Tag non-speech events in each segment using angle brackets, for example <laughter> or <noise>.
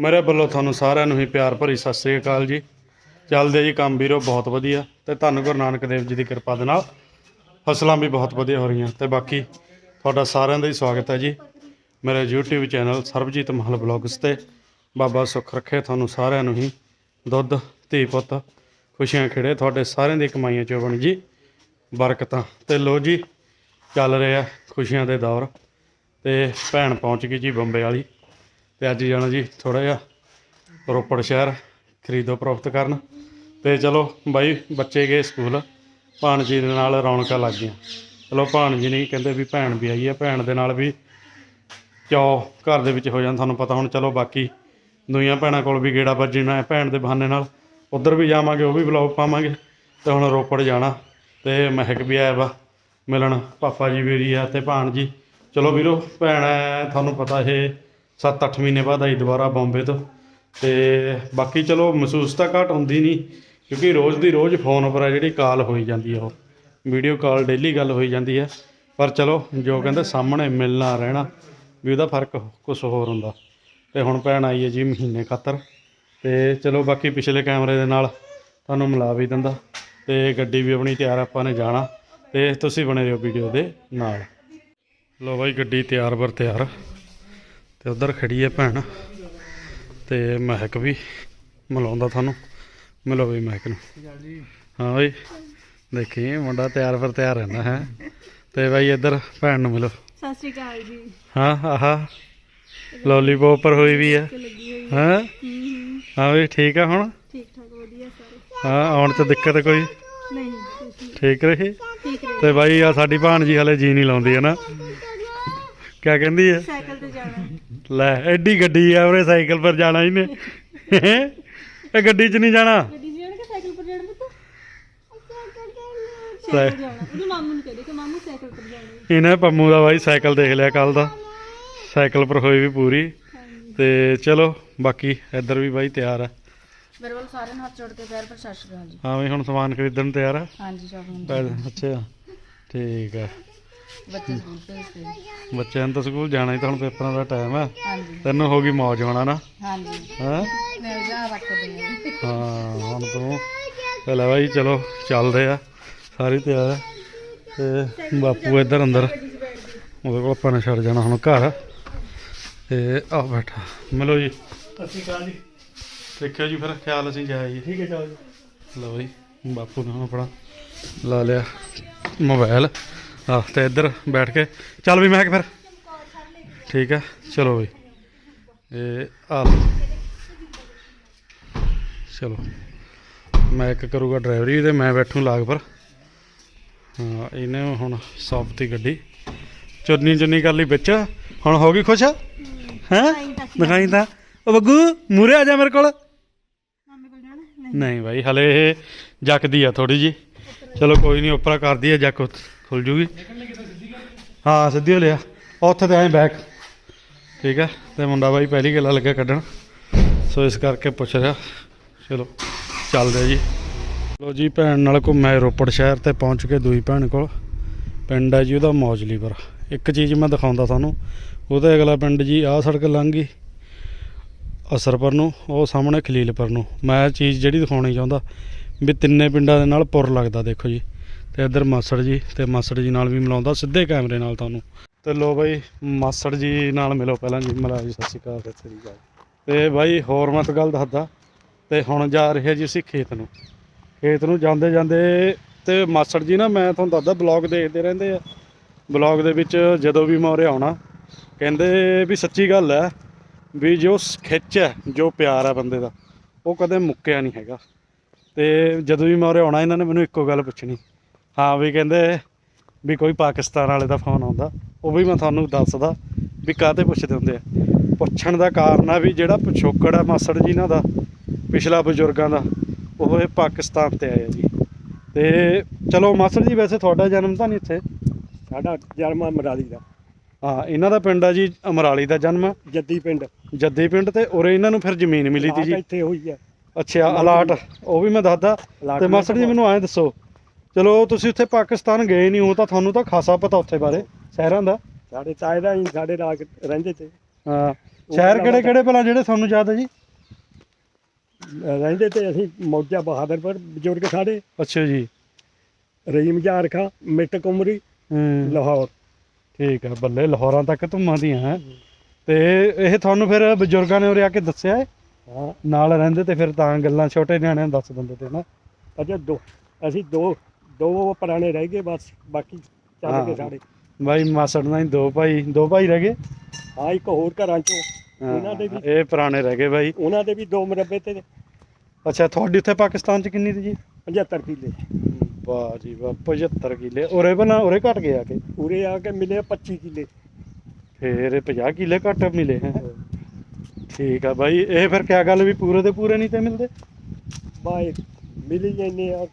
ਮੇਰੇ ਵੱਲੋਂ ਤੁਹਾਨੂੰ ਸਾਰਿਆਂ ਨੂੰ ਹੀ ਪਿਆਰ ਭਰੀ ਸਤਿ ਸ੍ਰੀ ਅਕਾਲ ਜੀ। ਚੱਲਦੇ ਜੀ ਕੰਮ ਵੀਰੋ, ਬਹੁਤ ਵਧੀਆ। ਤੇ ਧੰਨ ਗੁਰੂ ਨਾਨਕ ਦੇਵ ਜੀ ਦੀ ਕਿਰਪਾ ਦੇ ਨਾਲ ਫਸਲਾਂ ਵੀ ਬਹੁਤ ਵਧੀਆ ਹੋ ਰਹੀਆਂ। ਤੇ ਬਾਕੀ ਤੁਹਾਡਾ ਸਾਰਿਆਂ ਦਾ ਹੀ ਸਵਾਗਤ ਹੈ ਜੀ। ਮੇਰੇ YouTube ਚੈਨਲ ਸਰਬਜੀਤ ਮਹਲ ਬਲੌਗਸ ਤੇ ਬਾਬਾ ਸੁੱਖ ਰੱਖੇ ਤੁਹਾਨੂੰ ਸਾਰਿਆਂ ਨੂੰ ਹੀ। ਦੁੱਧ, ਧੀ ਪੁੱਤ, ਖੁਸ਼ੀਆਂ ਖੇੜੇ ਤੁਹਾਡੇ ਸਾਰਿਆਂ ਦੀ ਕਮਾਈਆਂ ਚੋਂ ਬਣ ਜੀ। ਬਰਕਤਾਂ। ਤੇ ਲੋ ਜੀ, ਚੱਲ ਰਿਹਾ ਖੁਸ਼ੀਆਂ ਦੇ ਦੌਰ। ਤੇ ਭੈਣ ਪਹੁੰਚ ਗਈ ਜੀ ਬੰਬੇ ਵਾਲੀ। ਤੇ ਅੱਜ ਜਾਣਾ ਜੀ ਥੋੜਾ ਜਿਹਾ ਰੋਪੜ ਸ਼ਹਿਰ, ਖਰੀਦੋ ਪ੍ਰੋਫਤ ਕਰਨ। ਤੇ ਚਲੋ ਬਾਈ, ਬੱਚੇ ਗਏ ਸਕੂਲ। ਭਾਣ ਜੀ ਦੇ ਨਾਲ ਰੌਣਕਾਂ ਲੱਗ ਗਈਆਂ ਚਲੋ ਭਾਣ ਜੀ ਨਹੀਂ ਕਹਿੰਦੇ ਵੀ ਭੈਣ ਵੀ ਆਈ ਹੈ ਭੈਣ ਦੇ ਨਾਲ ਵੀ ਚਾਅ ਘਰ ਦੇ ਵਿੱਚ ਹੋ ਜਾਂਦਾ ਤੁਹਾਨੂੰ ਪਤਾ ਹੁਣ ਚਲੋ ਬਾਕੀ ਦੁਨੀਆਂ ਭੈਣਾਂ ਕੋਲ ਵੀ ਗੇੜਾ ਵੱਜਣਾ ਭੈਣ ਦੇ ਬਹਾਨੇ ਨਾਲ। ਉੱਧਰ ਵੀ ਜਾਵਾਂਗੇ, ਉਹ ਵੀ ਵਲੌਗ ਪਾਵਾਂਗੇ। ਤੇ ਹੁਣ ਰੋਪੜ ਜਾਣਾ। ਤੇ ਮਹਿਕ ਵੀ ਆਇਆ ਵਾ ਮਿਲਣ, ਪਾਪਾ ਜੀ ਵੀ ਆ ਤੇ ਭਾਣ ਜੀ ਚਲੋ ਵੀਰੋ, ਭੈਣ ਹੈ, ਤੁਹਾਨੂੰ ਪਤਾ ਇਹ 7-8 ਮਹੀਨੇ ਬਾਅਦ ਆਈ ਦੁਬਾਰਾ ਬੰਬੇ ਤੋਂ। ਤੇ ਬਾਕੀ ਚਲੋ ਮਹਿਸੂਸ ਤਾਂ ਘੱਟ ਹੁੰਦੀ ਨਹੀਂ, ਕਿਉਂਕਿ ਰੋਜ਼ ਦੀ ਰੋਜ਼ ਫੋਨ ਉੱਪਰ ਆ ਜਿਹੜੀ ਕਾਲ ਹੋਈ ਜਾਂਦੀ ਹੈ ਉਹ। ਵੀਡੀਓ ਕਾਲ, ਡੇਲੀ ਗੱਲ ਹੋਈ ਜਾਂਦੀ ਹੈ ਪਰ ਚਲੋ, ਜੋ ਕਹਿੰਦੇ ਸਾਹਮਣੇ ਮਿਲਣਾ, ਰਹਿਣਾ, ਵੀ ਉਹਦਾ ਫ਼ਰਕ ਕੁਝ ਹੋਰ ਹੁੰਦਾ। ਤੇ ਹੁਣ ਭੈਣ ਆਈ ਹੈ ਜੀ ਮਹੀਨੇ ਖਾਤਰ। ਤੇ ਚਲੋ ਬਾਕੀ ਪਿਛਲੇ ਕੈਮਰੇ ਦੇ ਨਾਲ ਤੁਹਾਨੂੰ ਮਿਲਾ ਵੀ ਦਿੰਦਾ। ਤੇ ਗੱਡੀ ਵੀ ਆਪਣੀ ਤਿਆਰ ਆਪਾਂ ਨੇ ਜਾਣਾ। ਤੇ ਤੁਸੀਂ ਬਣੇ ਰਹੋ ਵੀਡੀਓ ਦੇ ਨਾਲ। ਲੋ ਬਾਈ, ਗੱਡੀ ਤਿਆਰ ਬਰ ਤਿਆਰ। ਤੇ ਉਧਰ ਖੜੀ ਹੈ ਭੈਣ ਤੇ ਮਹਿਕ ਵੀ ਮਿਲਾਉਂਦਾ ਤੁਹਾਨੂੰ। ਮਿਲੋ ਵੀ ਮਹਿਕ ਨੂੰ। ਹਾਂ ਬਈ ਦੇਖੀ ਮੁੰਡਾ ਤਿਆਰ ਪਰ ਤਿਆਰ ਰਹਿੰਦਾ ਹੈ। ਤੇ ਬਾਈ ਇੱਧਰ ਭੈਣ ਨੂੰ ਮਿਲੋ। ਸਤਿ ਸ਼੍ਰੀ ਅਕਾਲ ਜੀ। ਹਾਂ ਆਹਾ ਲੋਲੀਪੌਪ ਪਰ ਹੋਈ ਵੀ ਹਾਂ। ਹੂੰ। ਹੂੰ? ਵੀ ਠੀਕ ਆ ਹੁਣ? ਠੀਕ ਠਾਕ ਵਧੀਆ ਸਾਰੇ। ਹਾਂ ਆਉਣ ਚ ਦਿੱਕਤ ਕੋਈ? ਨਹੀਂ ਠੀਕ ਰਹੀ? ਤੇ ਬਾਈ ਆ ਸਾਡੀ ਭਾਣਜੀ ਹਲੇ ਜੀ ਨਹੀਂ ਲਾਉਂਦੀ ਹੈ ਨਾ। ਕਿਆ ਕਹਿੰਦੀ ਹੈ? ਸਾਈਕਲ ਤੇ ਜਾਣਾ। ਲੈ ਐਡੀ ਗੱਡੀ ਆ ਉਹਨੇ ਸਾਈਕਲ ਪਰ ਜਾਣਾ ਇਹਨੇ ਇਹ ਗੱਡੀ 'ਚ ਨਹੀਂ ਜਾਣਾ। ਗੱਡੀ 'ਚ ਜਾਣਾ ਕਿ ਸਾਈਕਲ ਪਰ ਜਾਣਾ ਪੁੱਤ? ਸਾਈ- ਸਾਈਕਲ ਜਾਣਾ। ਉਹਨੂੰ ਮਾਮੂ ਨੂੰ ਕਹਦੇ ਕਿ ਮਾਮੂ ਸਾਈਕਲ ਪਰ ਜਾਣਾ ਇਹਨੇ ਪੰਮੂ ਦਾ ਬਾਈ ਸਾਈਕਲ ਦੇਖ ਲਿਆ ਕੱਲ ਦਾ। ਸਾਈਕਲ ਪਰ ਹੋਈ ਵੀ ਪੂਰੀ। ਤੇ ਚਲੋ ਬਾਕੀ ਇੱਧਰ ਵੀ ਬਾਈ ਤਿਆਰ ਆ। ਮੇਰੇ ਵੱਲ ਸਾਰਿਆਂ ਨੂੰ ਹੱਥ ਜੋੜ ਕੇ ਪੈਰ ਪਰ ਸਤਿ ਸ਼੍ਰੀ ਅਕਾਲ ਜੀ। ਹਾਂ ਵੀ ਹੁਣ ਸਮਾਨ ਖਰੀਦਣ ਨੂੰ ਤਿਆਰ ਆ। ਹਾਂਜੀ ਸ਼ਾਪਿੰਗ ਪੈ- ਅੱਛਾ। ਠੀਕ ਆ। ਬੱਚੇ ਸਕੂਲ ਭੇਜਦੇ ਬੱਚਿਆਂ ਨੂੰ ਤਾਂ ਸਕੂਲ ਜਾਣਾ ਹੀ ਤਾਂ ਹੁਣ ਪੇਪਰਾਂ ਦਾ ਟਾਈਮ ਆ। ਹਾਂਜੀ। ਤੈਨੂੰ ਹੋ ਗਈ ਮੌਜ ਹੋਣਾ ਨਾ। ਹਾਂਜੀ। ਹਾਂ? ਮੈਂ ਜਾ ਰੱਖਦੇ ਹਾਂ ਜੀ। ਹਾਂ ਹੁਣ ਤੂੰ ਚਲ ਬਾਈ ਚਲੋ ਚੱਲਦੇ ਆ। ਸਾਰੀ ਤਿਆਰ ਆ। ਤੇ ਬਾਪੂ ਇੱਧਰ ਅੰਦਰ ਉਹਦੇ ਕੋਲ ਆਪਾਂ ਨੇ ਛੱਡ ਜਾਣਾ ਹੁਣ ਘਰ। ਤੇ ਆ ਬੈਠਾ। ਮਿਲੋ ਜੀ। ਸਤਿ ਸ਼੍ਰੀ ਅਕਾਲ ਜੀ। ਦੇਖਿਓ ਜੀ ਫਿਰ ਖਿਆਲ ਅਸੀਂ ਜਾਈਏ ਠੀਕ ਹੈ ਚਲੋ ਜੀ। ਲਓ ਬਈ ਬਾਪੂ ਨੇ ਹੁਣ ਆਪਣਾ ਲਾ ਲਿਆ ਮੋਬਾਈਲ ਆਹ ਤੇ ਇੱਧਰ ਬੈਠ ਕੇ। ਚੱਲ ਵੀ ਮੈਂ ਕਿ ਫਿਰ। ਠੀਕ ਹੈ ਚਲੋ ਬਈ। ਇਹ ਆ ਚਲੋ। ਮੈਂ ਇੱਕ ਕਰੂਗਾ ਡਰਾਈਵਰੀ ਤੇ ਮੈਂ ਬੈਠੂ ਲਾਗ ਪਰ। ਹਾਂ ਇਹਨੇ ਹੁਣ ਸੌਫਤੀ ਗੱਡੀ। ਚੁੰਨੀ ਚੁੰਨੀ ਕਰ ਲਈ ਵਿੱਚ। ਹੁਣ ਹੋ ਗਈ ਖੁਸ਼? ਹੈ। ਦਿਖਾਈ ਤਾਂ ਉਹ ਬੱਗੂ ਮੂਰੇ ਆ ਜਾ ਮੇਰੇ ਕੋਲ। ਨਹੀਂ ਭਾਈ ਹਲੇ ਇਹ ਜੱਕਦੀ ਆ ਥੋੜੀ ਜੀ ਚਲੋ ਕੋਈ ਨਹੀਂ ਉੱਪਰ ਕਰਦੀ ਆ ਜੱਕ। ਖੁੱਲ ਜੂਗੀ। ਹਾਂ, ਸਿੱਧੀ ਹੋ ਲਿਆ। ਉੱਥੇ ਤੇ ਐਂ ਬੈਕ। ਠੀਕ ਹੈ, ਤੇ ਮੁੰਡਾ ਬਾਈ ਪਹਿਲੀ ਗੱਲਾਂ ਲੱਗਿਆ ਕੱਢਣ। ਸੋ ਇਸ ਕਰਕੇ ਪੁੱਛ ਰਿਹਾ। ਚਲੋ, ਚੱਲਦੇ ਆ ਜੀ। ਲੋ ਜੀ, ਭੈਣ ਨਾਲ ਘੁੰਮਿਆ ਰੋਪੜ ਸ਼ਹਿਰ ਤੇ ਪਹੁੰਚ ਕੇ ਦੂਈ ਭੈਣ ਕੋਲ। ਪਿੰਡ ਹੈ ਜੀ ਉਹਦਾ ਮੌਜਲੀਪੁਰ। ਇੱਕ ਚੀਜ਼ ਮੈਂ ਦਿਖਾਉਂਦਾ ਤੁਹਾਨੂੰ। ਉਹਦਾ ਅਗਲਾ ਪਿੰਡ ਜੀ, ਆਹ ਸੜਕ ਲੰਘ ਗਈ। ਅਸਰਪੁਰ ਨੂੰ, ਉਹ ਸਾਹਮਣੇ ਖਲੀਲਪੁਰ ਨੂੰ। ਮੈਂ ਚੀਜ਼ ਜਿਹੜੀ ਦਿਖਾਉਣੀ ਚਾਹੁੰਦਾ, ਵੀ ਤਿੰਨੇ ਪਿੰਡਾਂ ਦੇ ਨਾਲ ਪੁਰ ਲੱਗਦਾ, ਦੇਖੋ ਜੀ। ਤੇ ਇੱਧਰ ਮਾਸੜ ਜੀ, ਤੇ ਮਾਸੜ ਜੀ ਨਾਲ ਵੀ ਮਿਲਾਉਂਦਾ, ਸਿੱਧੇ ਕੈਮਰੇ ਨਾਲ ਤੁਹਾਨੂੰ। ਤੇ ਲੋ ਬਾਈ, ਮਾਸੜ ਜੀ ਨਾਲ ਮਿਲੋ ਪਹਿਲਾਂ ਜੀ ਮਿਲਾ ਜੀ, ਸਤਿ ਸ਼੍ਰੀ ਅਕਾਲ, ਸਤਿ ਸ਼੍ਰੀ ਅਕਾਲ। ਤੇ ਬਾਈ, ਹੋਰ ਮਤ ਗੱਲ ਦੱਸਦਾ, ਤੇ ਹੁਣ ਜਾ ਰਹੇ ਜੀ ਅਸੀਂ ਖੇਤ ਨੂੰ। ਖੇਤ ਨੂੰ ਜਾਂਦੇ ਜਾਂਦੇ ਤੇ ਮਾਸੜ ਜੀ ਨਾ, ਮੈਂ ਤੁਹਾਨੂੰ ਦੱਸਦਾ, ਬਲੌਗ ਦੇਖਦੇ ਰਹਿੰਦੇ ਆ। ਬਲੌਗ ਦੇ ਵਿੱਚ ਜਦੋਂ ਵੀ ਮੈਂ ਉਰੇ ਆਉਣਾ, ਕਹਿੰਦੇ ਵੀ ਸੱਚੀ ਗੱਲ ਹੈ ਵੀ ਜੋ ਖਿੱਚ ਹੈ ਜੋ ਪਿਆਰ ਹੈ ਬੰਦੇ ਦਾ, ਉਹ ਕਦੇ ਮੁੱਕਿਆ ਨਹੀਂ ਹੈਗਾ। ਤੇ ਜਦੋਂ ਵੀ ਮੈਂ ਉਰੇ ਆਉਣਾ, ਇਹਨਾਂ ਨੇ ਮੈਨੂੰ ਇੱਕੋ ਗੱਲ ਪੁੱਛਣੀ ਹਾਂ ਵੀ ਕਹਿੰਦੇ ਵੀ ਕੋਈ ਪਾਕਿਸਤਾਨ ਵਾਲੇ ਦਾ ਫੋਨ ਆਉਂਦਾ ਉਹ ਵੀ ਮੈਂ ਤੁਹਾਨੂੰ ਦੱਸਦਾ ਵੀ ਕਾਹਤੇ ਪੁੱਛਦੇ ਹੁੰਦੇ ਆ। ਪੁੱਛਣ ਦਾ ਕਾਰਨ ਆ ਵੀ ਜਿਹੜਾ ਪਿਛੋਕੜ ਆ ਮਾਸੜ ਜੀ ਇਹਨਾਂ ਦਾ ਪਿਛਲਾ ਬਜ਼ੁਰਗਾਂ ਦਾ ਉਹ ਇਹ ਪਾਕਿਸਤਾਨ ਤੇ ਆਇਆ ਜੀ। ਤੇ ਚਲੋ ਮਾਸੜ ਜੀ ਵੈਸੇ ਤੁਹਾਡਾ ਜਨਮ ਤਾਂ ਨਹੀਂ ਇੱਥੇ? ਸਾਡਾ ਜਨਮ ਮਰਾਲੀ ਦਾ। ਹਾਂ ਇਹਨਾਂ ਦਾ ਪਿੰਡ ਆ ਜੀ ਅਮਰਾਲੀ ਦਾ ਜਨਮ। ਜੱਦੀ ਪਿੰਡ। ਜੱਦੀ ਪਿੰਡ ਤੇ ਉਰੇ ਇਹਨਾਂ ਨੂੰ ਫਿਰ ਜ਼ਮੀਨ ਮਿਲੀ ਤੀ ਜੀ। ਇੱਥੇ ਹੋਈ ਆ। ਅੱਛਾ ਅਲਾਟ ਉਹ ਵੀ ਮੈਂ ਦੱਸਦਾ। ਤੇ ਮਾਸਟਰ ਜੀ ਮੈਨੂੰ ਐਂ ਦੱਸੋ ਚਲੋ ਤੁਸੀਂ ਉੱਥੇ ਪਾਕਿਸਤਾਨ ਗਏ ਨਹੀਂ ਹੋ ਤਾਂ ਤੁਹਾਨੂੰ ਤਾਂ ਖਾਸਾ ਪਤਾ ਉੱਥੇ ਬਾਰੇ ਸ਼ਹਿਰਾਂ ਦਾ। ਸਾਡੇ ਤਾਏ ਦਾ ਹੀ ਸਾਡੇ ਨਾਲ ਰਹਿੰਦੇ ਤੇ। ਹਾਂ ਸ਼ਹਿਰ ਕਿਹੜੇ ਕਿਹੜੇ ਭਲਾ ਜਿਹੜੇ ਤੁਹਾਨੂੰ ਯਾਦ ਹੈ ਜੀ? ਰਹਿੰਦੇ ਤੇ ਅਸੀਂ ਮੌਜਾ ਬਹਾਦਰਪੁਰ ਬਜ਼ੁਰਗ ਸਾਡੇ। ਅੱਛਾ ਜੀ। ਰਹੀਮ ਜਾਰਖਾ ਮਿੱਟ ਕੁਮਰੀ ਹੂੰ। ਲਾਹੌਰ। ਠੀਕ ਆ ਬੱਲੇ ਲਾਹੌਰਾਂ ਤੱਕ ਧੁੰਮਾਂ ਦੀਆਂ ਹੈ। ਤੇ ਇਹ ਤੁਹਾਨੂੰ ਫਿਰ ਬਜ਼ੁਰਗਾਂ ਨੇ ਉਰੇ ਆ ਕੇ ਦੱਸਿਆ ਹੈ ਹਾਂ। ਨਾਲ ਰਹਿੰਦੇ ਤੇ ਫਿਰ ਤਾਂ ਗੱਲਾਂ ਛੋਟੇ ਨਿਆਣਿਆਂ ਨੂੰ ਦੱਸ ਦਿੰਦੇ ਤੇ ਨਾ। ਅਜੇ ਦੋ ਅਸੀਂ ਦੋ ਦੋ ਪੁਰਾਣੇ ਰਹਿ ਗਏ ਬਸ ਬਾਕੀ ਚੱਲ ਹਾਂ। ਗਏ ਸਾਡੇ ਬਾਈ ਮਾਸੜ ਨਾਲ ਹੀ ਦੋ ਭਾਈ ਦੋ ਭਾਈ ਰਹਿ ਗਏ? ਹਾਂ ਇੱਕ ਹੋਰ ਘਰਾਂ ਚੋਂ। ਹਾਂ, ਉਹਨਾਂ ਦੇ ਵੀ ਇਹ ਪੁਰਾਣੇ ਰਹਿ ਗਏ ਬਾਈ। ਉਹਨਾਂ ਦੇ ਵੀ ਦੋ ਮਰਬੇ ਤੇ ਅੱਛਾ ਤੁਹਾਡੀ ਉੱਥੇ ਪਾਕਿਸਤਾਨ ਚ ਕਿੰਨੀ ਸੀ ਜੀ 75 ਕਿੱਲੇ। ਵਾਹ ਜੀ ਵਾਹ 75 ਕਿੱਲੇ। ਉਰੇ ਬਣਾ ਉਰੇ ਘਟ ਗਏ ਆ ਕੇ? ਉਰੇ ਆ ਕੇ ਮਿਲੇ 25 ਕਿੱਲੇ। ਫੇਰ ਇਹ 50 ਕਿੱਲੇ ਘੱਟ ਮਿਲੇ। ਹੈ ਠੀਕ ਆ ਬਾਈ ਇਹ ਫਿਰ ਕਿਆ ਗੱਲ ਵੀ ਪੂਰੇ ਦੇ ਪੂਰੇ ਨਹੀਂ ਤੇ ਮਿਲਦੇ? ਬਾਏ ਮਿਲੀ ਜਾਂਦੇ ਆ।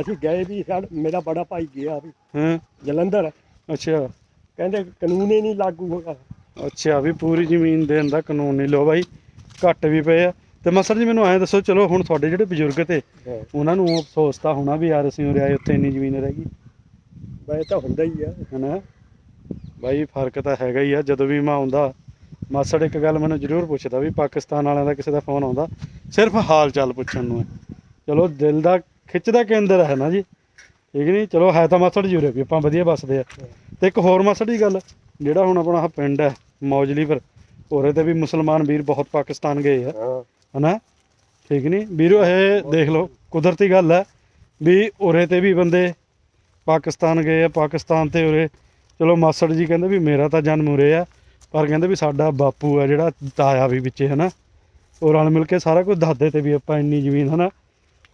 ਅਸੀਂ ਗਏ ਵੀ ਸਾਡ ਮੇਰਾ ਬੜਾ ਭਾਈ ਗਿਆ ਵੀ। ਹਾਂ। ਜਲੰਧਰ। ਅੱਛਾ। ਕਹਿੰਦੇ ਕਾਨੂੰਨ ਹੀ ਨਹੀਂ ਲਾਗੂ ਹੋਗਾ। ਅੱਛਾ ਵੀ ਪੂਰੀ ਜ਼ਮੀਨ ਦੇਣ ਦਾ ਕਾਨੂੰਨ ਨਹੀਂ। ਲੋ ਬਾਈ ਘੱਟ ਵੀ ਪਏ ਆ। ਤੇ ਮਸਰ ਜੀ ਮੈਨੂੰ ਐਂ ਦੱਸੋ ਚਲੋ ਹੁਣ ਤੁਹਾਡੇ ਜਿਹੜੇ ਬਜ਼ੁਰਗ ਤੇ ਉਹਨਾਂ ਨੂੰ ਅਫਸੋਸ ਤਾਂ ਹੋਣਾ ਵੀ ਯਾਰ ਅਸੀਂ ਉਰੇ ਆਏ ਉੱਥੇ ਇੰਨੀ ਜ਼ਮੀਨ ਰਹਿ ਗਈ। ਬਾਏ ਤਾਂ ਹੁੰਦਾ ਹੀ ਆ। ਹਨਾ? ਬਾਈ ਫ਼ਰਕ ਤਾਂ ਹੈਗਾ ਹੀ ਆ। ਜਦੋਂ ਵੀ ਮੈਂ ਆਉਂਦਾ ਮਾਸੜ ਇੱਕ ਗੱਲ ਮੈਨੂੰ ਜ਼ਰੂਰ ਪੁੱਛਦਾ ਵੀ ਪਾਕਿਸਤਾਨ ਵਾਲਿਆਂ ਦਾ ਕਿਸੇ ਦਾ ਫੋਨ ਆਉਂਦਾ ਸਿਰਫ ਹਾਲ ਚਾਲ ਪੁੱਛਣ ਨੂੰ ਹੈ। ਚਲੋ ਦਿਲ ਦਾ ਖਿੱਚਦਾ ਕੇਂਦਰ ਹੈ ਨਾ ਜੀ। ਠੀਕ ਨਹੀਂ? ਚਲੋ ਹੈ ਤਾਂ ਮਾਸੜ ਜੁਰੇ ਵੀ ਆਪਾਂ ਵਧੀਆ ਬਸਦੇ ਆ। ਤੇ ਇੱਕ ਹੋਰ ਮਾਸੜ ਦੀ ਗੱਲ ਜਿਹੜਾ ਹੁਣ ਆਪਣਾ ਆਹ ਪਿੰਡ ਹੈ ਮੌਜਲੀ ਪਰ ਉਰੇ ਤੇ ਵੀ ਮੁਸਲਮਾਨ ਵੀਰ ਬਹੁਤ ਪਾਕਿਸਤਾਨ ਗਏ ਆ। ਹਾਂ। ਹਨਾ? ਠੀਕ ਨਹੀਂ? ਵੀਰੋ ਇਹ ਦੇਖ ਲਓ ਕੁਦਰਤੀ ਗੱਲ ਹੈ ਵੀ ਉਰੇ ਤੇ ਵੀ ਬੰਦੇ ਪਾਕਿਸਤਾਨ ਗਏ ਆ ਪਾਕਿਸਤਾਨ ਤੇ ਉਰੇ। ਚਲੋ ਮਾਸੜ ਜੀ ਕਹਿੰਦੇ ਵੀ ਮੇਰਾ ਤਾਂ ਜਨਮ ਉਰੇ ਆ ਪਰ ਕਹਿੰਦੇ ਵੀ ਸਾਡਾ ਬਾਪੂ ਆ ਜਿਹੜਾ ਤਾਇਆ ਵੀ ਵਿੱਚੇ ਹਨਾ? ਉਹ ਰਲ ਮਿਲ ਕੇ ਸਾਰਾ ਕੁਝ ਦੱਸਦੇ ਤੇ ਵੀ ਆਪਾਂ ਇੰਨੀ ਜ਼ਮੀਨ ਹਨਾ?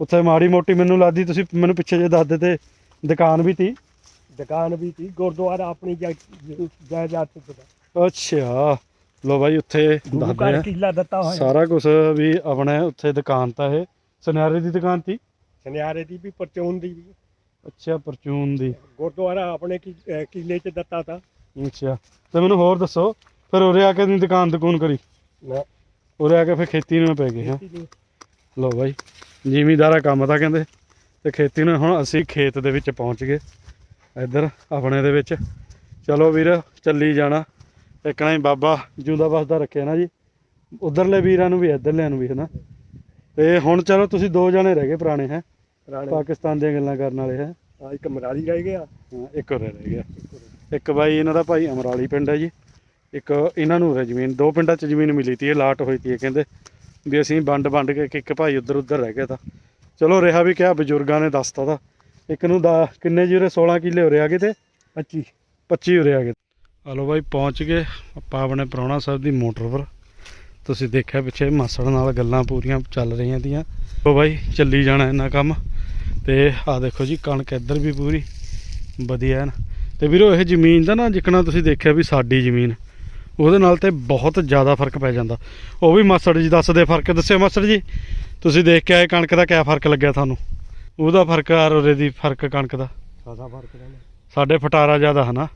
ਉੱਥੇ ਮਾੜੀ ਮੋਟੀ ਮੈਨੂੰ ਲੱਗਦੀ ਤੁਸੀਂ ਮੈਨੂੰ ਪਿੱਛੇ ਜੇ ਦੱਸਦੇ ਤੇ ਦੁਕਾਨ ਵੀ ਤੀ। ਦੁਕਾਨ ਵੀ ਸੀ ਗੁਰਦੁਆਰਾ ਆਪਣੀ ਜਾਇ- ਜਾਇਦਾਦ ਤੇ। ਅੱਛਾ ਲੋ ਬਾਈ ਉੱਥੇ ਗੁਰੂ ਦੱਸਦੇ ਘਰ ਆ। ਕਿਲਾ ਦਿੱਤਾ ਹੋਇਆ। ਸਾਰਾ ਕੁਝ ਵੀ ਆਪਣੇ ਉੱਥੇ ਦੁਕਾਨ ਤਾਂ ਇਹ ਸੁਨਿਆਰੇ ਦੀ ਦੁਕਾਨ ਤੀ? ਸੁਨਿਆਰੇ ਦੀ ਵੀ ਪਰਚੂਨ ਦੀ ਵੀ। ਅੱਛਾ ਪਰਚੂਨ ਦੀ। ਗੁਰਦੁਆਰਾ ਆਪਣੇ ਕੀ- ਅਹ ਕਿਲੇ ਚ ਦਿੱਤਾ ਤਾ। ਅੱਛਾ ਤੇ ਮੈਨੂੰ ਹੋਰ ਦੱਸੋ ਫਿਰ ਉਰੇ ਆ ਕੇ ਨਹੀਂ ਦੁਕਾਨ ਦੁਕਾਨ ਕਰੀ? ਨਾ। ਉਰੇ ਆ ਕੇ ਫਿਰ ਖੇਤੀ ਨੂੰ ਪੈ ਗਏ ਹਾਂ। ਖੇਤੀ ਲੋ ਬਾਈ ਜ਼ਿਮੀਦਾਰਾ ਕੰਮ ਤਾਂ ਕਹਿੰਦੇ ਤੇ ਖੇਤੀ ਨੂੰ ਹੁਣ ਅਸੀਂ ਖੇਤ ਦੇ ਵਿੱਚ ਪਹੁੰਚ ਗਏ ਇੱਧਰ ਆਪਣੇ ਦੇ ਵਿੱਚ। ਚਲੋ ਵੀਰ ਚੱਲੀ ਜਾਣਾ। ਇੱਕ ਨਾ ਹੀ ਬਾਬਾ ਜਿਉਂਦਾ ਵਸਦਾ ਰੱਖਿਆ ਨਾ ਜੀ। ਉਧਰਲੇ ਵੀਰਾਂ ਨੂੰ ਵੀ ਇੱਧਰਲਿਆਂ ਨੂੰ ਵੀ ਹਨਾ। ਤੇ ਹੁਣ ਚਲੋ ਤੁਸੀਂ ਦੋ ਜਣੇ ਰਹਿ ਗਏ ਪੁਰਾਣੇ ਹੈ। ਪਾਕਿਸਤਾਨ ਦੀਆਂ ਗੱਲਾਂ ਕਰਨ ਵਾਲੇ ਹੈ। ਹਾਂ, ਇੱਕ ਮਰਾਲੀ ਰਹਿ ਗਿਆ। ਹਾਂ, ਇੱਕ ਹੋਰ ਰਹਿ ਗਿਆ। ਇੱਕ ਬਾਈ ਇਹਨਾਂ ਦਾ ਭਾਈ ਅਮਰਾਲੀ ਪਿੰਡ ਹੈ ਜੀ। ਇੱਕ ਇਹਨਾਂ ਨੂੰ ਜ਼ਮੀਨ ਦੋ ਪਿੰਡਾਂ 'ਚ ਜ਼ਮੀਨ ਮਿਲੀ ਤੀ ਇਹ ਲਾਟ ਹੋਈ ਤੀ ਇਹ ਕਹਿੰਦੇ। ਵੀ ਅਸੀਂ ਵੰਡ ਵੰਡ ਕੇ ਇੱਕ- ਇੱਕ ਭਾਈ ਉੱਧਰ ਉੱਧਰ ਰਹਿ ਗਿਆ ਤਾਂ। ਚਲੋ ਰਿਹਾ ਵੀ ਕਿਹਾ ਬਜ਼ੁਰਗਾਂ ਨੇ ਦੱਸਤਾ ਤਾਂ। ਇੱਕ ਨੂੰ ਦਾ ਕਿੰਨੇ ਜੀ ਉਰੇ? 16 ਕਿੱਲੇ ਉਰੇ ਆ ਗਏ ਤੇ? 25 25 ਉਰੇ ਆ ਗਏ। ਹਲੋ ਬਾਈ ਪਹੁੰਚ ਗਏ ਆਪਾਂ ਆਪਣੇ ਪ੍ਰਾਹੁਣਾ ਸਾਹਿਬ ਦੀ ਮੋਟਰ ਪਰ। ਤੁਸੀਂ ਦੇਖਿਆ ਪਿੱਛੇ ਮਾਸੜ ਨਾਲ ਗੱਲਾਂ ਪੂਰੀਆਂ ਚੱਲ ਰਹੀਆਂ ਤੀਆਂ। ਉਹ ਬਾਈ ਚੱਲੀ ਜਾਣਾ ਇਹਨਾਂ ਕੰਮ। ਤੇ ਆਹ ਦੇਖੋ ਜੀ ਕਣਕ ਇੱਧਰ ਵੀ ਪੂਰੀ। ਵਧੀਆ ਐਨ ਤੇ ਵੀਰੋ ਇਹ ਜ਼ਮੀਨ ਦਾ ਨਾ ਜਿੱਕਣਾ ਤੁਸੀਂ ਦੇਖਿਆ ਵੀ ਸਾਡੀ ਜ਼ਮੀਨ। ਉਹਦੇ ਨਾਲ ਤੇ ਬਹੁਤ ਜ਼ਿਆਦਾ ਫ਼ਰਕ ਪੈ ਜਾਂਦਾ। ਉਹ ਵੀ ਮਾਸੜ ਜੀ ਦੱਸਦੇ ਫ਼ਰਕ। ਦੱਸਿਓ ਮਾਸੜ ਜੀ ਤੁਸੀਂ ਦੇਖ ਕੇ ਆਏ ਕਣਕ ਦਾ ਕਿਆ ਫ਼ਰਕ ਲੱਗਿਆ ਤੁਹਾਨੂੰ? ਉਹਦਾ ਫ਼ਰਕ ਆ ਉਹਦੇ ਦੀ ਫ਼ਰਕ ਕਣਕ ਦਾ? ਸਾਦਾ ਫ਼ਰਕ ਰਹਿੰਦਾ ਸਾਡੇ ਫਟਾਰਾ ਜ਼ਿਆਦਾ ਹਨਾ?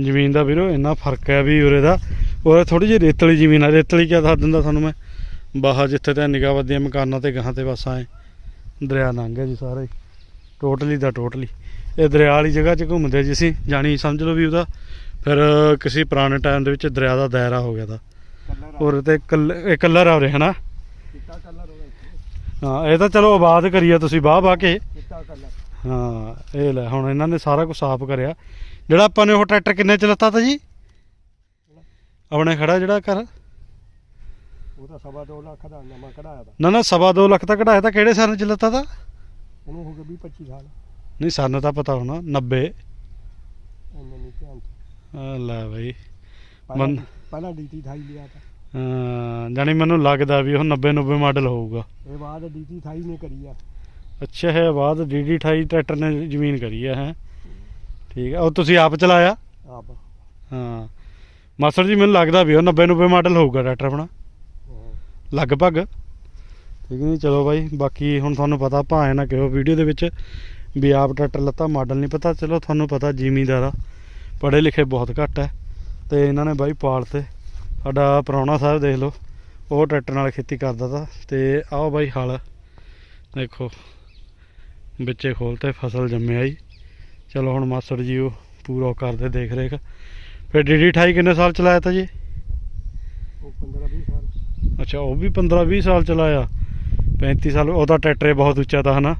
ਜ਼ਮੀਨ ਦਾ ਵੀਰੋ ਇੰਨਾ ਫ਼ਰਕ ਹੈ ਵੀ ਉਰੇ ਦਾ। ਉਰੇ ਥੋੜੀ ਜਿਹੀ ਰੇਤਲੀ ਜ਼ਮੀਨ ਆ। ਰੇਤਲੀ ਕਿਆ ਦੱਸ ਦਿੰਦਾ ਤੁਹਾਨੂੰ ਮੈਂ? ਬਾਹਰ ਜਿੱਥੇ ਤੇ ਨਿਗਾਹ ਵੱਧਦੀਆਂ ਮਕਾਨਾਂ ਤੇ ਗਾਹਾਂ ਤੇ ਬਸ ਆਏ ਦਰਿਆ ਲੰਘ ਗਿਆ ਜੀ ਸਾਰਾ। ਹੀ ਟੋਟਲੀ ਦਾ ਟੋਟਲੀ। ਇਹ ਦਰਿਆ ਵਾਲੀ ਜਗ੍ਹਾ 'ਚ ਘੁੰਮਦੇ ਜੀ ਅਸੀਂ। ਜਾਣੀ ਸਮਝ ਲਓ ਵੀ ਉਹਦਾ ਫਿਰ ਕਿਸੇ ਪੁਰਾਣੇ ਟਾਈਮ ਦੇ ਵਿੱਚ ਦਰਿਆ ਦਾ ਦਾਇਰਾ ਹੋ ਗਿਆ ਦਾ ਔਰ ਤੇ ਕਲਰ ਆ ਉਰੇ ਹਨਾ? ਹਾਂ ਇਹ ਤਾਂ ਚਲੋ ਆਬਾਦ ਕਰੀਆ ਤੁਸੀਂ ਬਾਹ ਬਾਹ ਕੇ। ਹਾਂ ਇਹ ਲੈ ਹੁਣ ਇਹਨਾਂ ਨੇ ਸਾਰਾ ਕੁਝ ਸਾਫ਼ ਕਰਿਆ। ਜਿਹੜਾ ਆਪਾਂ ਨੇ ਉਹ ਟਰੈਕਟਰ ਕਿੰਨੇ ਚ ਲੱਤਾ ਤਾ ਜੀ? ਆਪਣੇ ਖੜਾ ਜਿਹੜਾ ਘਰ? ਉਹਦਾ ਸਵਾ ਦੋ ਲੱਖ ਦਾ ਨਵਾਂ ਕਢਾਇਆ ਤਾ। ਨਾ ਨਾ ਸਵਾ ਦੋ ਲੱਖ ਦਾ ਕਢਾਇਆ ਤਾਂ ਕਿਹੜੇ ਸਾਲ ਚ ਲੱਤਾ ਤਾ? ਉਹਨੂੰ ਹੋ ਗਏ 20 25 ਸਾਲ। ਨਹੀਂ ਸਾਨੂੰ ਤਾਂ ਪਤਾ ਹੋਣਾ 90 ਇੰਨੇ ਨਹੀਂ ਧਿਆਨ ਚ। ਆ ਲੈ ਬਈ। ਮਨ- ਪਹਿਲਾਂ ਡੀਟੀ ਥਾਈ ਲਿਆ ਤਾ। ਹਾਂ, ਜਾਣੀ ਮੈਨੂੰ ਲੱਗਦਾ ਵੀ ਉਹ 90 90 ਮਾਡਲ ਹੋਊਗਾ। ਇਹ ਬਾਅਦ ਡੀਟੀ ਥਾਈ ਨੇ ਕਰੀ ਆ। ਅੱਛਾ ਹੈ ਬਾਅਦ ਡੀਡੀ 28 ਟਰੈਕਟਰ ਨੇ ਜ਼ਮੀਨ ਕਰੀ ਹੈ ਹੈ। ਠੀਕ ਹੈ ਉਹ ਤੁਸੀਂ ਆਪ ਚਲਾਇਆ? ਆਪ। ਹਾਂ। ਮਾਸਟਰ ਜੀ ਮੈਨੂੰ ਲੱਗਦਾ ਵੀ ਉਹ 90 90 ਮਾਡਲ ਹੋਊਗਾ ਟਰੈਕਟਰ ਆਪਣਾ। ਲਗਭਗ। ਠੀਕ ਨਹੀਂ ਚਲੋ ਬਾਈ ਬਾਕੀ ਹੁਣ ਤੁਹਾਨੂੰ ਪਤਾ ਭਾਵੇਂ ਨਾ ਕਿਹੋ ਵੀਡੀਓ ਦੇ ਵਿੱਚ ਵੀ ਆਪ ਟਰੈਕਟਰ ਲੱਤਾ ਮਾਡਲ ਨਹੀਂ ਪਤਾ। ਚਲੋ ਤੁਹਾਨੂੰ ਪਤਾ ਜ਼ਿਮੀਂਦਾਰ ਆ। ਪੜ੍ਹੇ ਲਿਖੇ ਬਹੁਤ ਘੱਟ ਹੈ। ਤੇ ਇਹਨਾਂ ਨੇ ਬਾਈ ਪਾਲ ਤੇ ਸਾਡਾ ਪ੍ਰਾਹੁਣਾ ਸਾਹਿਬ ਦੇਖ ਲਓ ਉਹ ਟਰੈਕਟਰ ਨਾਲ ਖੇਤੀ ਕਰਦਾ ਤਾ। ਤੇ ਆਓ ਬਾਈ ਹਲ ਦੇਖੋ ਵਿੱਚੇ ਖੋਲਤੇ ਫਸਲ ਜੰਮਿਆ ਜੀ। ਚਲੋ ਹੁਣ ਮਾਸੜ ਜੀ ਉਹ ਪੂਰਾ ਕਰਦੇ ਦੇਖ ਰੇਖ ਫਿਰ ਡੀਡੀ 28 ਕਿੰਨੇ ਸਾਲ ਚਲਾਇਆ ਤਾ ਜੀ? ਉਹ 15 20 ਸਾਲ। ਅੱਛਾ ਉਹ ਵੀ 15 20 ਸਾਲ ਚਲਾਇਆ। 35 ਸਾਲ ਉਹਦਾ ਟਰੈਕਟਰ ਹੀ ਬਹੁਤ ਉੱਚਾ ਤਾਂ ਹਨਾ।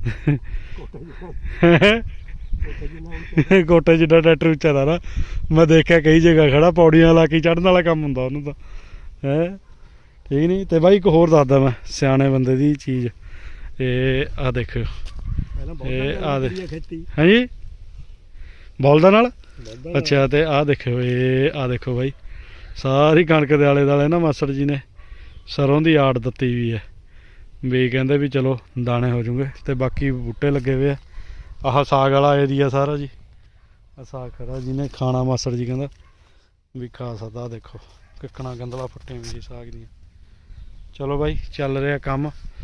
<laughs> ਕੋਟੇ ਜਿੱਡਾ ਟਰੈਕਟਰ ਉੱਚਾ ਦਾ ਨਾ ਮੈਂ ਦੇਖਿਆ ਕਈ ਜਗ੍ਹਾ ਖੜਾ ਪੌੜੀਆਂ ਲਾ ਕੇ ਚੜਨ ਵਾਲਾ ਕੰਮ ਹੁੰਦਾ ਉਹਨੂੰ ਤਾਂ। ਹੈ? ਠੀਕ ਨਹੀਂ? ਤੇ ਬਾਈ ਇੱਕ ਹੋਰ ਦੱਸਦਾ ਮੈਂ ਸਿਆਣੇ ਬੰਦੇ ਦੀ ਚੀਜ਼। ਇਹ ਆ ਦੇਖੋ। ਪਹਿਲਾਂ ਬਹੁਤ ਇਹ ਆ ਦੇ। ਹਾਂਜੀ? ਬੋਲਦਾ ਨਾਲ। ਅੱਛਾ ਤੇ ਆਹ ਦੇਖੋ ਇਹ ਆਹ ਦੇਖੋ ਬਾਈ। ਸਾਰੀ ਕਣਕ ਦੇ ਆਲੇ ਦੁਆਲੇ ਨਾ ਮਾਸਟਰ ਜੀ ਨੇ ਸਰੋਂ ਦੀ ਆੜ ਦਿੱਤੀ ਵੀ ਹੈ। ਵੀ ਕਹਿੰਦੇ ਵੀ ਚਲੋ ਦਾਣੇ ਹੋ ਜੂਗੇ ਤੇ ਬਾਕੀ ਬੂਟੇ ਲੱਗੇ ਹੋਏ ਆ। ਆਹ ਸਾਗ ਵਾਲਾ ਏਰੀਆ ਸਾਰਾ ਜੀ। ਆ ਸਾਗ ਖੜਾ ਜਿਹਨੇ ਖਾਣਾ ਮਾਸੜ ਜੀ ਕਹਿੰਦਾ, ਵੀ ਖਾ ਸਕਦਾ ਦੇਖੋ, ਕਿੱਕਣਾ ਗੰਦਲਾ ਫੁੱਟੇ ਵੀ ਜੀ ਸਾਗ ਦੀਆਂ। ਚਲੋ ਬਾਈ, ਚੱਲ ਰਿਹਾ ਕੰਮ।